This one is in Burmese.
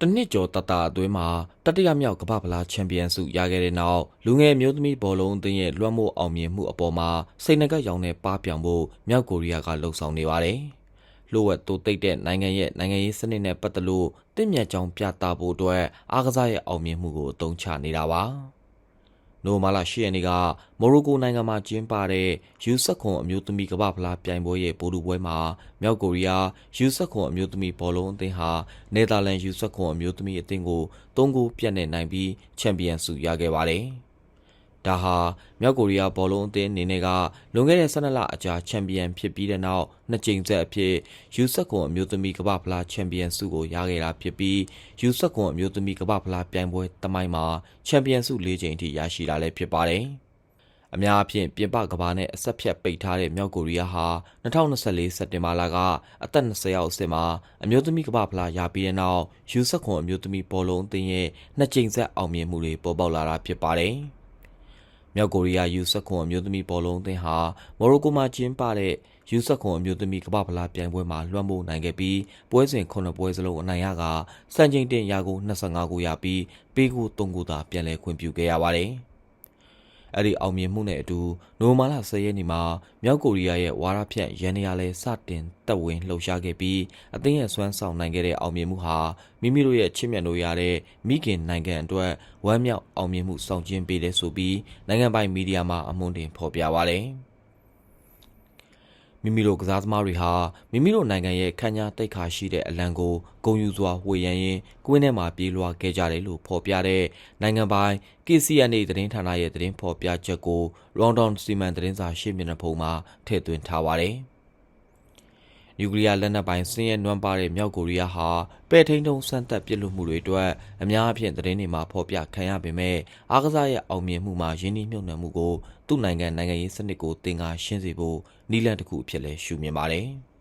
တနစ်ကျော်တတအတွင်းမှာတတိယမြောက်ကမ္ဘာဖလားချန်ပီယံဆုရခဲ့တဲ့နောက်လူငယ်မျိုးသမီးဘောလုံးအသင်းရဲ့လွှမ်းမိုးအောင်မြင်မှုအပေါ်မှာစိတ်နှကပ်ရောင်နဲ့ပါပြောင်ဖို့မြောက်ကိုရီးယားကလှုံ့ဆော်နေပါတယ်။လိုဝက်တူတိတ်တဲ့နိုင်ငံရဲ့နိုင်ငံရေးစနစ်နဲ့ပတ်သက်လို့တင့်မြတ်ကြောင်ပြသဖို့အတွက်အားကစားရဲ့အောင်မြင်မှုကိုအသုံးချနေတာပါ။ နိုမာလာရှိရနေကမော်ရိုကိုနိုင်ငံမှာကျင်းပတဲ့ယူဆက်ခွန်အမျိုးသမီးကမ္ဘာဖလားပြိုင်ပွဲရဲ့ပိုလူပွဲမှာမြောက်ကိုရီးယားယူဆက်ခွန်အမျိုးသမီးဘောလုံးအသင်းဟာနယ်သာလန်ယူဆက်ခွန်အမျိုးသမီးအသင်းကို၃ဂိုးပြတ်နဲ့နိုင်ပြီးချန်ပီယံဆုရခဲ့ပါတယ်။ ဒါဟာမြောက်ကိုရီးယားဘောလုံးအသင်းအနေနဲ့ကလွန်ခဲ့တဲ့12လအကြာချန်ပီယံဖြစ်ပြီးတဲ့နောက်နှစ်ကြိမ်ဆက်အဖြစ်ယူဆက်ခွန်အမျိုးသမီးကမ္ဘာဖလားချန်ပီယံဆုကိုရခဲ့တာဖြစ်ပြီးယူဆက်ခွန်အမျိုးသမီးကမ္ဘာဖလားပြိုင်ပွဲတမိုင်းမှာချန်ပီယံဆု၄ကြိမ်အထိရရှိလာလည်းဖြစ်ပါတယ်။အများအပြားပြင်ပကဘာနဲ့အဆက်ဖြတ်ပိတ်ထားတဲ့မြောက်ကိုရီးယားဟာ2024စက်တင်ဘာလကအသက်20ရောက်အဆင့်မှာအမျိုးသမီးကမ္ဘာဖလားရပြီးတဲ့နောက်ယူဆက်ခွန်အမျိုးသမီးဘောလုံးအသင်းရဲ့နှစ်ကြိမ်ဆက်အောင်မြင်မှုတွေပေါ်ပေါက်လာတာဖြစ်ပါတယ်။ မြောက်ကိုရီးယားယူဆက်ခွန်အမျိုးသမီးဘောလုံးအသင်းဟာ မော်ရိုကိုမှာကျင်းပတဲ့ယူဆက်ခွန်အမျိုးသမီးကမ္ဘာဖလားပြိုင်ပွဲမှာ လွှမ်းမိုးနိုင်ခဲ့ပြီး ပွဲစဉ်9ပွဲစလုံးအနိုင်ရကစံချိန်တင် ရာကို25ကိုရပြီး ပေးကို3ကိုသာ ပြန်လည်ခွင့်ပြုခဲ့ရပါတယ်။ အဲ့ဒီအောင်မြင်မှုနဲ့အတူနိုမာလာ10ရက်နေ့မှာမြောက်ကိုရီးယားရဲ့ဝါရဖြန့်ရန်နေရလဲစတင်တက်ဝင်လှုပ်ရှားခဲ့ပြီးအသင်းရဲ့စွမ်းဆောင်နိုင်ခဲ့တဲ့အောင်မြင်မှုဟာမိမိတို့ရဲ့ချစ်မြတ်လို့ရတဲ့မိခင်နိုင်ငံအတွက်ဝမ်းမြောက်အောင်မြင်မှုဆောင်ကျင်းပေးတယ်ဆိုပြီးနိုင်ငံပိုင်မီဒီယာမှာအမွှန်းတင်ဖော်ပြပါရတယ်။ မိမိတို့ကစားသမားတွေဟာမိမိတို့နိုင်ငံရဲ့ခမ်းညားတိတ်ခါရှိတဲ့အလံကိုဂုံယူစွာဝေရန်ရင်ကွင်းထဲမှာပြေးလွှာခဲ့ကြတယ်လို့ဖော်ပြတဲ့နိုင်ငံပိုင် KCNA သတင်းဌာနရဲ့သတင်းဖော်ပြချက်ကို London စီမံသတင်းစာရှင်းမျက်နှာဖုံးမှာထည့်သွင်းထားပါတယ်။ နျူကလ িয়ার လက်နက်ပိုင်စင်းရဲနွမ်းပါတဲ့ မြောက်ကိုရီးယားဟာ ပဲ့ထိန်ထုံး စမ်းသပ်ပစ်လွတ်မှုတွေအတွက် အများအပြားသတင်းတွေမှာ ဖော်ပြခံရပေမဲ့အားကစားရဲ့ အောင်မြင်မှုမှာယင်းနှိမ့်နှံမှုကို သူ့နိုင်ငံ နိုင်ငံရေးစနစ်ကိုတင်ကားရှင်းစေဖို့နီလန်တစ်ခုအဖြစ်လဲရှုမြင်ပါတယ်။